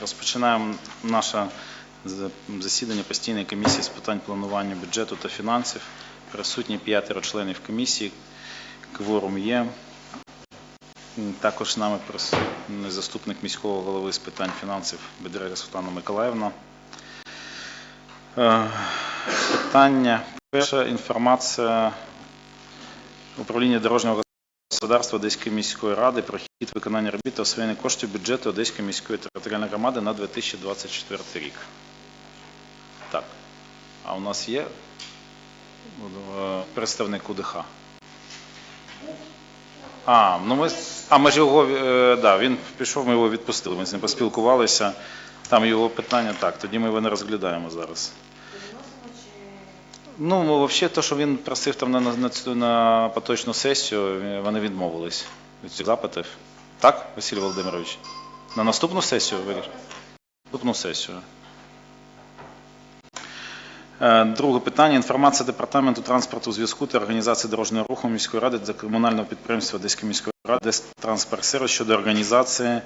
Розпочинаємо наше засідання постійної комісії з питань планування бюджету та фінансів. Присутні п'ятеро членів комісії. Кворум є. Також з нами присутній заступник міського голови з питань фінансів Бедрега Світлана Миколаївна. Е, Питання. Перша інформація управління дорожнього господарства Одеської міської ради про хід виконання робіт та освоєння коштів бюджету Одеської міської територіальної громади на 2024 рік. Так. А у нас є е, представник УДХ? А, ну ми, а ми ж його, е, да, він пішов, ми його відпустили, ми з ним поспілкувалися. Там його питання, так, тоді ми його не розглядаємо зараз. Ну, взагалі, те, що він просив там на, на, на поточну сесію, вони відмовились від цих запитів. Так, Василь Володимирович? На наступну сесію вирішили? Наступну сесію. Е, Друге питання. Інформація Департаменту транспорту, зв'язку та організації дорожнього руху міської ради та комунального підприємства Одеської міської ради «Транспортсервіс» щодо організації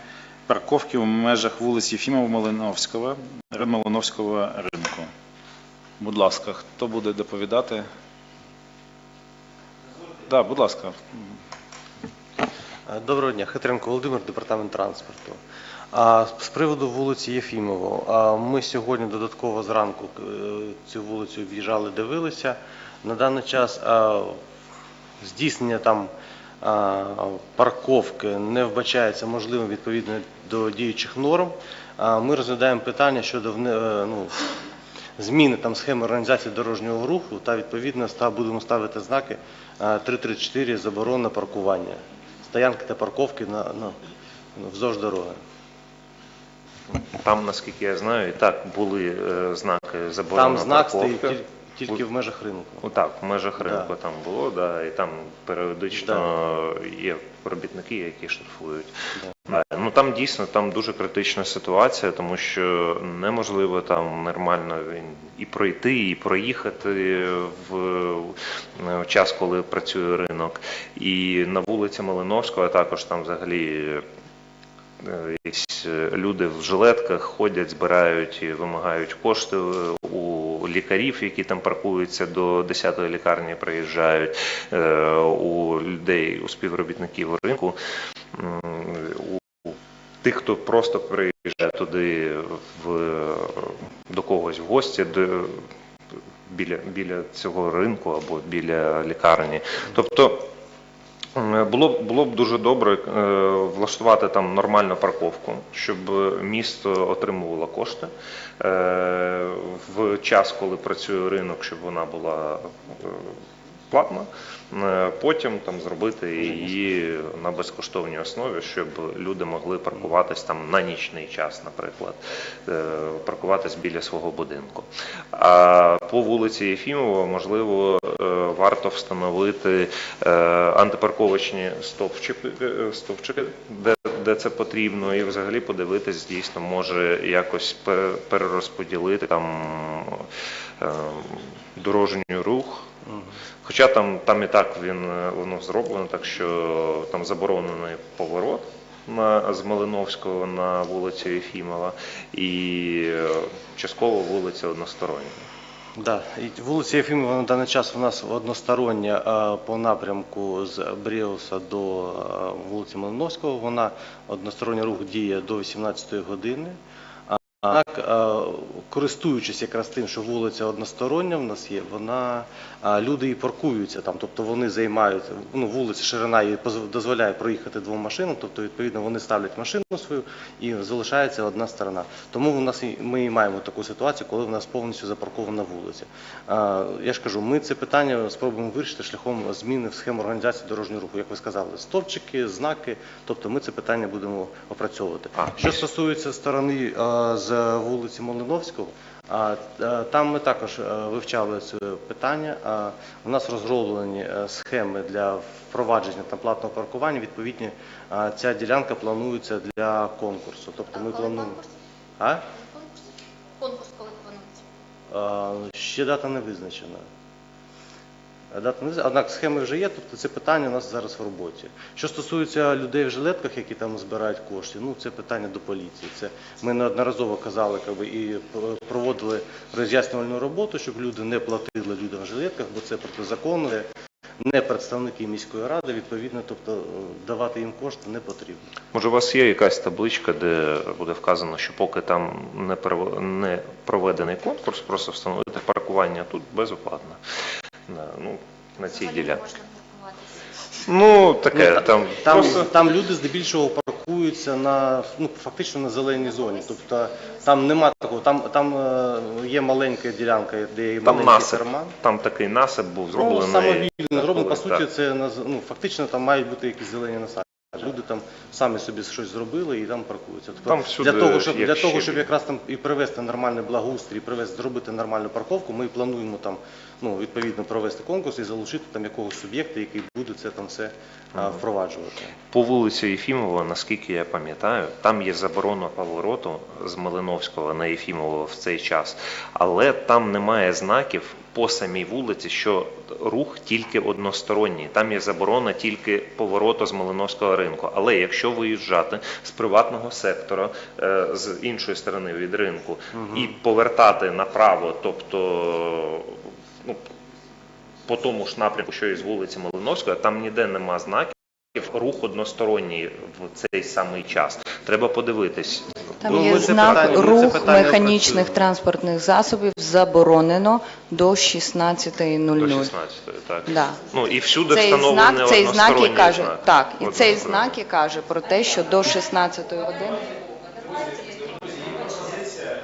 парковки в межах вулиць Єфімова Малиновського, Малиновського ринку. Будь ласка, хто буде доповідати? Так, да, будь ласка. Е, Доброго дня, Хитренко Володимир, департамент транспорту. З приводу вулиці Єфімово, ми сьогодні додатково зранку е, цю вулицю в'їжджали, дивилися. На даний час здійснення там парковки не вбачається можливим відповідно до діючих норм. Ми розглядаємо питання щодо е, ну, зміни там схеми організації дорожнього руху та відповідно ста- будемо ставити знаки 334 заборона паркування, стоянки та парковки на, на вздовж дороги. Там, наскільки я знаю, і так були е, знаки заборони Там знак парковки. стоїть тіль- тільки в межах ринку. Ну, так, в межах Да. ринку там було, да, і там періодично є робітники, які штрафують. Да. Ну там дійсно там дуже критична ситуація, тому що неможливо там нормально і пройти, і проїхати в в час, коли працює ринок. І на вулиці Малиновського також там взагалі е, якісь е, люди в жилетках ходять, збирають і вимагають кошти е, у лікарів, які там паркуються до 10-ї лікарні, приїжджають е, у людей, у співробітників ринку. Тих, хто просто приїжджає туди в, до когось в гості, до, біля, біля цього ринку або біля лікарні. Тобто було, б- було б дуже добре е, влаштувати там нормальну парковку, щоб місто отримувало кошти е, в час, коли працює ринок, щоб вона була платна. Е, Потім там зробити її на безкоштовній основі, щоб люди могли паркуватись там на нічний час, наприклад, е, паркуватись біля свого будинку. А по вулиці Єфімова, можливо, е, варто встановити антипарковочні стовпчики, стовпчики де, де це потрібно, і взагалі подивитись, дійсно, може якось пере- перерозподілити там дорожній рух. Хоча там, там і так він е, воно зроблено, так що там заборонений поворот на, з Малиновського на вулицю Єфімова і е, частково вулиця одностороння. Да. І вулиця Єфімова на даний час у нас одностороння по напрямку з Бріуса до а, вулиці Малиновського. Вона односторонній рух діє до 18 години. Однак, е, користуючись якраз тим, що вулиця одностороння в нас є, вона люди і паркуються там, тобто вони займають ну, вулиця, ширина поз- дозволяє проїхати двом машинам, тобто відповідно вони ставлять машину свою і залишається одна сторона. Тому у нас і ми і маємо таку ситуацію, коли в нас повністю запаркована вулиця. Я ж кажу, ми це питання спробуємо вирішити шляхом зміни в схему організації дорожнього руху, як ви сказали, стовпчики, знаки. Тобто ми це питання будемо опрацьовувати. Що стосується сторони е, з вулиці Малиновського, е, там ми також е, вивчали це питання. У нас розроблені е, схеми для впровадження там платного паркування. Відповідні ця ділянка планується для конкурсу. Тобто ми плануємо. конкурс? А? Конкурс? Конкурс коли планується? Ще дата не визначена. Дати не однак схеми вже є, тобто це питання у нас зараз в роботі. Що стосується людей в жилетках, які там збирають кошти, ну це питання до поліції. Це ми неодноразово казали, якби, і проводили роз'яснювальну роботу, щоб люди не платили людям в жилетках, бо це протизаконно. Не представники міської ради, відповідно, тобто е, давати їм кошти не потрібно. Може, у вас є якась табличка, де буде вказано, що поки там не проведений конкурс, просто встановити паркування тут безоплатно. На, ну, на цій ділянці. Ну, таке, Ну, там, Там, просто... там люди здебільшого паркуються на ну фактично на зеленій зоні. Тобто там нема такого. Там там е, є маленька ділянка, де є Там маленький насип, карман. там такий насип був Ну, зроблений. самовільно зроблено. По Так. суті, це на з- ну фактично там мають бути якісь зелені насади. Люди там самі собі щось зробили і там паркуються. Тобто Там всюди для того, щоб є для того, щебінь. щоб якраз там і привести нормальний благоустрій, привести зробити нормальну парковку, ми плануємо там ну відповідно провести конкурс і залучити там якогось суб'єкта, який буде це там все а, впроваджувати. По вулиці Єфімова, наскільки я пам'ятаю, там є заборона повороту з Малиновського на Єфімова в цей час, але там немає знаків по самій вулиці, що рух тільки односторонній. Там є заборона тільки повороту з Малиновського ринку. Але якщо виїжджати з приватного сектора е, з іншої сторони від ринку і повертати направо, тобто ну, по тому ж напрямку, що і з вулиці Малиновської, там ніде нема знаків. Рух односторонній в цей самий час. Треба подивитись. Там Ну, є знак питання- рух механічних транспортних засобів заборонено до До 16.00. 16, так. Да. Ну і всюди Цей встановлений знак, цей знак і каже, знак. так, і цей знак і каже про те, що до 16 години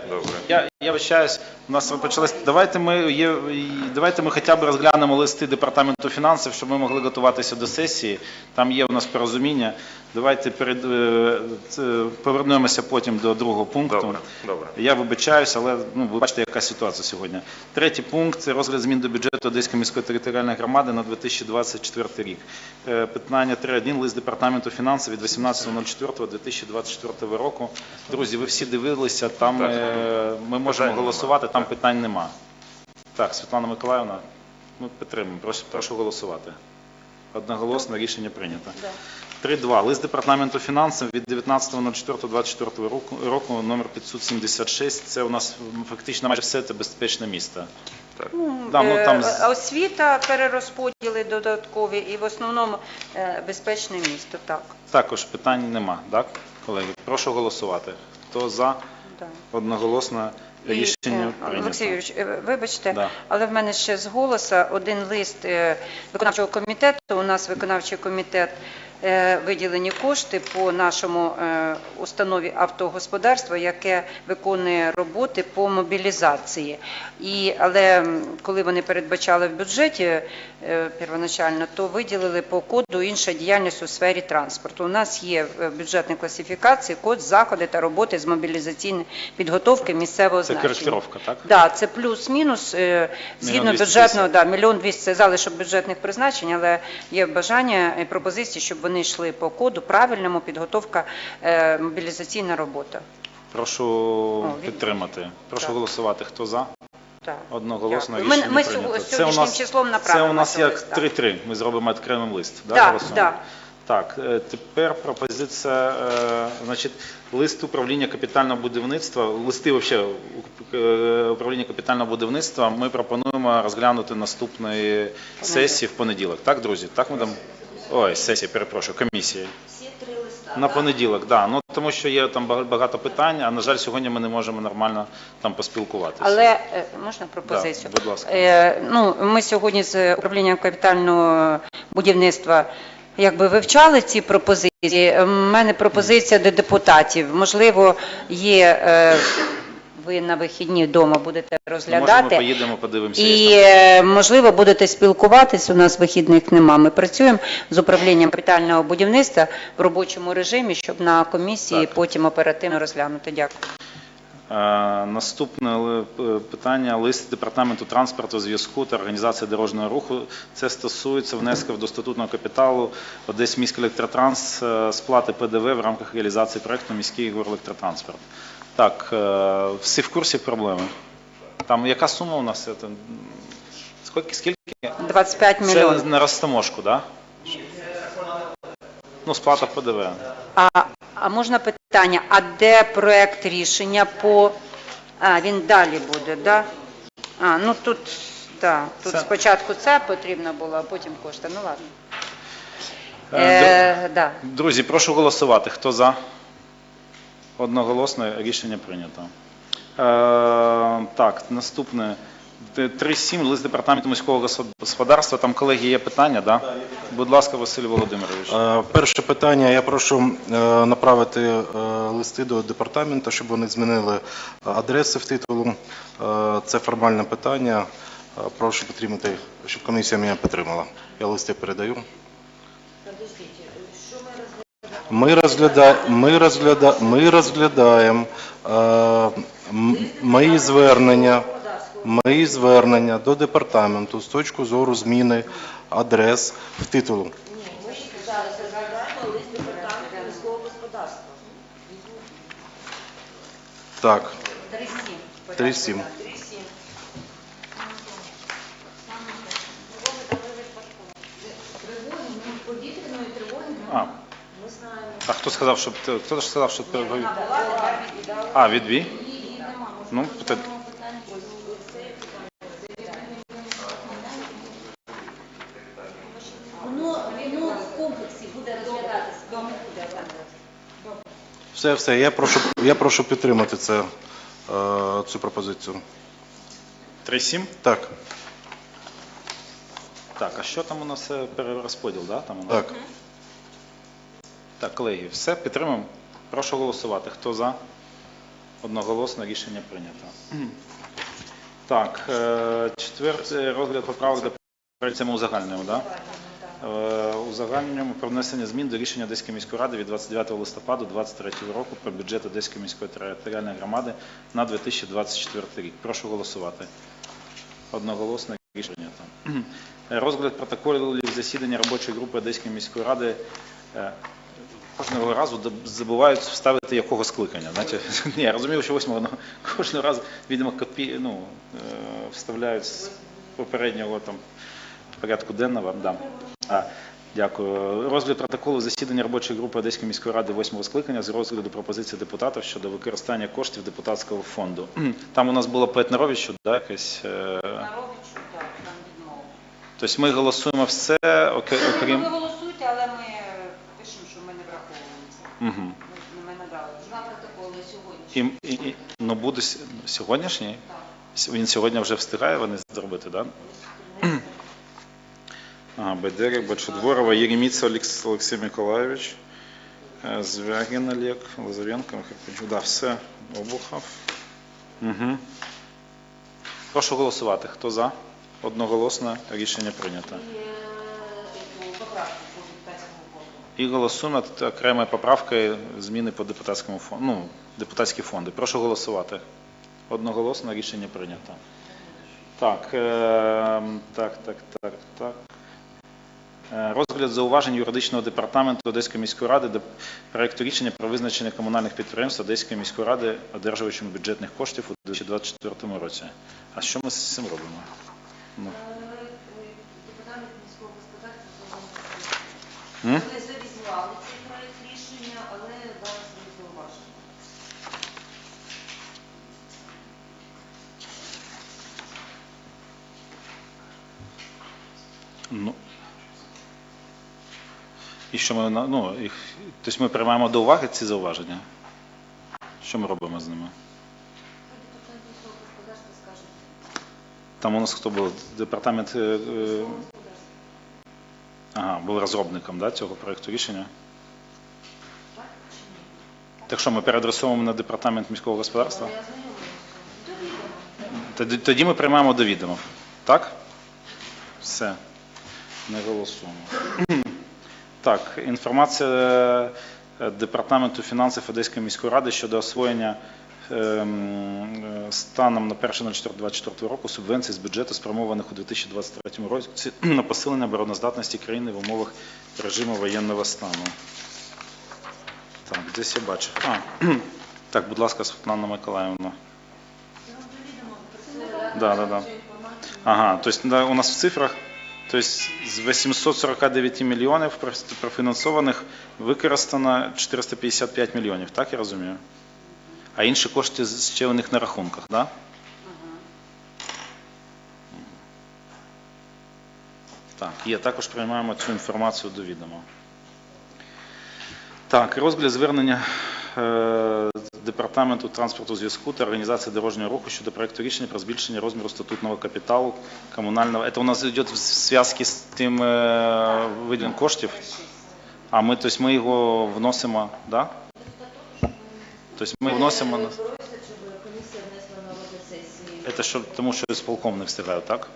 Добре. Я, вибачаюсь, у нас почалось. Давайте ми є, давайте ми хоча б розглянемо листи департаменту фінансів, щоб ми могли готуватися до сесії. Там є у нас порозуміння. Давайте перед е, повернемося потім до другого пункту. Добре, добре. Я вибачаюсь, але ну ви бачите, яка ситуація сьогодні. Третій пункт це розгляд змін до бюджету Одеської міської територіальної громади на 2024 рік. Е, Питання 3.1. Лист департаменту фінансів від 18.04.2024 року. Друзі, ви всі дивилися. Там Так. е, ми можемо голосувати. Там питань нема. Так, Світлана Миколаївна, ми підтримуємо. Прошу, прошу голосувати. Одноголосно рішення прийнято. 3.2. Лист департаменту фінансів від 19.04.24 року, року номер 576. Це у нас фактично майже все це безпечне місто. Да, ну, там з- Е, Освіта, перерозподіли додаткові і в основному е, безпечне місто. Так. Також питань нема, так, колеги? Прошу голосувати. Хто за? Да. Одноголосно рішення е, прийнято. Олексій Юрійович, е, вибачте, Да. але в мене ще з голоса один лист е, виконавчого комітету. У нас виконавчий комітет виділені кошти по нашому е, установі автогосподарства, яке виконує роботи по мобілізації. І, але коли вони передбачали в бюджеті е, первоначально, то виділили по коду інша діяльність у сфері транспорту. У нас є в бюджетній класифікації код заходи та роботи з мобілізаційної підготовки місцевого Це значення. коректировка, так? Да, це плюс-мінус е, згідно бюджетного, да, мільйон двісті це залишок бюджетних призначень, але є бажання і пропозиції, щоб вони йшли по коду правильному, підготовка, е, мобілізаційна робота. Прошу підтримати. Прошу Так. голосувати. Хто за? Так. Одноголосно Дякую. Ми- рішення ми прийнято. Це у сьогоднішнім нас, числом це у нас цього як листа. 3-3. Ми зробимо окремим лист. Да, Да, голосуємо? да. Так, е, тепер пропозиція, е, значить, лист управління капітального будівництва, листи вообще е, управління капітального будівництва ми пропонуємо розглянути наступної сесії в понеділок. Так, друзі? Так ми там. Ой, сесія, перепрошую, комісії. На понеділок, да. Ну тому що є там бага- багато питань, а на жаль, сьогодні ми не можемо нормально там поспілкуватися. Але е, можна пропозицію? Да, будь ласка. Е, ну, ми сьогодні з управлінням капітального будівництва якби вивчали ці пропозиції. У мене пропозиція до депутатів. Можливо, є. Е, ви на вихідні вдома будете Ну, розглядати. Може, ми поїдемо, подивимося. І е, можливо будете спілкуватись. У нас вихідних нема. Ми працюємо з управлінням капітального будівництва в робочому режимі, щоб на комісії Так. потім оперативно розглянути. Дякую. Е, Наступне е, питання лист департаменту транспорту, зв'язку та організації дорожнього руху. Це стосується внесків до статутного капіталу Одесь міський електротранс, сплати ПДВ в рамках реалізації проекту міський електротранспорт. Так, е, всі в курсі проблеми. Там яка сума у нас? Це, Скільки? скільки? 25 Це мільйонів. на розтаможку, так? Да? Ну, сплата ПДВ. А, а можна питання, а де проект рішення по... А, він далі буде, да? А, ну тут, да, тут Це- спочатку це потрібно було, а потім кошти. Ну ладно. Е, Е, да. Друзі, прошу голосувати. Хто за? Одноголосно рішення прийнято. Е, так, наступне. Д- 3.7. Лист департаменту міського господарства. Там, колеги, є питання, да? Будь ласка, Василь Володимирович. Е, Перше питання. Я прошу е, направити е, листи до департаменту, щоб вони змінили е, адреси в титулу. Е, Це формальне питання. Е, Прошу підтримати, щоб комісія мене підтримала. Я листи передаю. Ми розглядаємо, ми розгляда, ми розглядаємо е, мої звернення, мої звернення до департаменту з точки зору зміни адрес в титулу. Так. 3-7. А, а хто сказав, що хто ж сказав, що переговір? А, відбій? Ну, комплексі буде розглядатися. Все, все. Я прошу, я прошу підтримати це, е, цю пропозицію. 3.7? Так, Так, а що там у нас е, перерозподіл, да? Там у нас? так. Так, колеги, все, підтримуємо. Прошу голосувати. Хто за? Одноголосно рішення прийнято. Так, е, четверте розгляд поправок до перейдемо узагальнюємо, да? Е, Узагальнюємо про внесення змін до рішення Одеської міської ради від 29 листопаду 2023 року про бюджет Одеської міської територіальної громади на 2024 рік. Прошу голосувати. Одноголосно рішення. Е, Розгляд протоколів засідання робочої групи Одеської міської ради е, кожного разу забувають вставити якого скликання. Знаєте, ні, я розумію, що восьмого, але кожного разу, відомо, копі, ну, е, вставляють з попереднього там порядку денного. Да. А, дякую. Розгляд протоколу засідання робочої групи Одеської міської ради восьмого скликання з розгляду пропозицій депутатів щодо використання коштів депутатського фонду. Там у нас було по Етнаровичу, да, якесь. е, Тобто ми голосуємо все, окрім. Ви голосуйте, але ми пишемо, що ми не враховуємо це. Угу. Ми не. Два протоколи сьогодні. І, і, і, ну буде с- сьогоднішній? С- Він сьогодні вже встигає вони зробити, так? Да? Ага, Бедерик, Бочудворова, Єреміца Олекс- Олексій Миколайович, е, Звягін Олег, Лазаренко, Михайлович. Да, все, Обухов. Угу. Прошу голосувати. Хто за? Одноголосно рішення прийнято. І е, цю поправку. І голосуємо над окремою поправкою зміни по депутатському фонду. Ну, депутатські фонди. Прошу голосувати. Одноголосно рішення прийнято. Так, е, так, так, так, так. Е, Розгляд зауважень юридичного департаменту Одеської міської ради до проекту рішення про визначення комунальних підприємств Одеської міської ради одержувачами бюджетних коштів у 2024 році. А що ми з цим робимо? Ну, Ну. І що ми, ну, їх, тобто ми приймаємо до уваги ці зауваження? Що ми робимо з ними? Там у нас хто був? Департамент е, е, ага, був розробником да, цього проєкту рішення. Так? Що ми переадресовуємо на департамент міського господарства? Тоді ми приймаємо до відома. Так? Все. Не голосуємо. Так, інформація е, Департаменту фінансів Одеської міської ради щодо освоєння ем, е, станом на 1.04.24 року субвенцій з бюджету, спрямованих у 2023 році на посилення обороноздатності країни в умовах режиму воєнного стану. Так, десь я бачив. А, так, будь ласка, Світлана Миколаївна. Да, да, да. Ага, то есть да, у нас в цифрах Тобто з 849 мільйонів профінансованих використано 455 мільйонів, так я розумію? А інші кошти ще у них на рахунках, так? Так, є. Також приймаємо цю інформацію до відома. Так, розгляд звернення Департаменту транспорту зв'язку та організації дорожнього руху щодо проекту рішення про збільшення розміру статутного капіталу комунального. Це у нас йде в зв'язку з тим е, виділом коштів. А ми, тобто ми його вносимо, да? Тобто ми вносимо на щоб це що, тому що з полком не встигаю, так?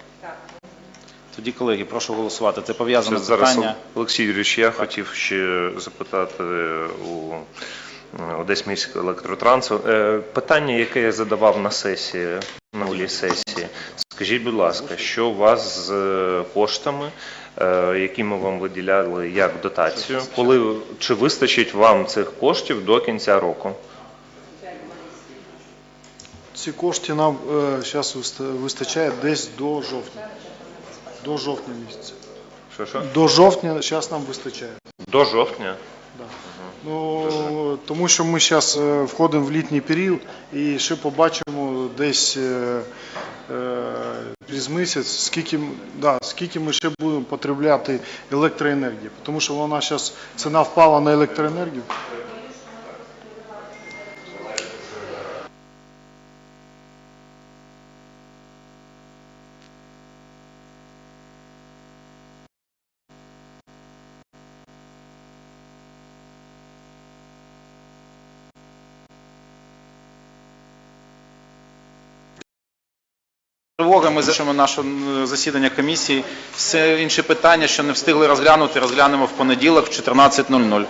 Тоді, колеги, прошу голосувати. Це пов'язане Це зараз, питання. Олексій Юрійович, я хотів ще запитати у е, Одесь міського електротрансу. Е, Питання, яке я задавав на сесії, на улі сесії. Скажіть, будь ласка, що у вас з е, коштами, е, які ми вам виділяли як дотацію, коли чи вистачить вам цих коштів до кінця року? Ці кошти нам зараз вистачає десь до жовтня. До жовтня місяця. Що що? До жовтня зараз нам вистачає. До жовтня? Ну, тому що ми зараз входимо в літній період і ще побачимо десь е, е, через місяць, скільки, да, скільки ми ще будемо потребляти електроенергії. Тому що вона зараз, ціна впала на електроенергію. Тривога, ми завершимо наше засідання комісії. Все інші питання, що не встигли розглянути, розглянемо в понеділок в 14.00.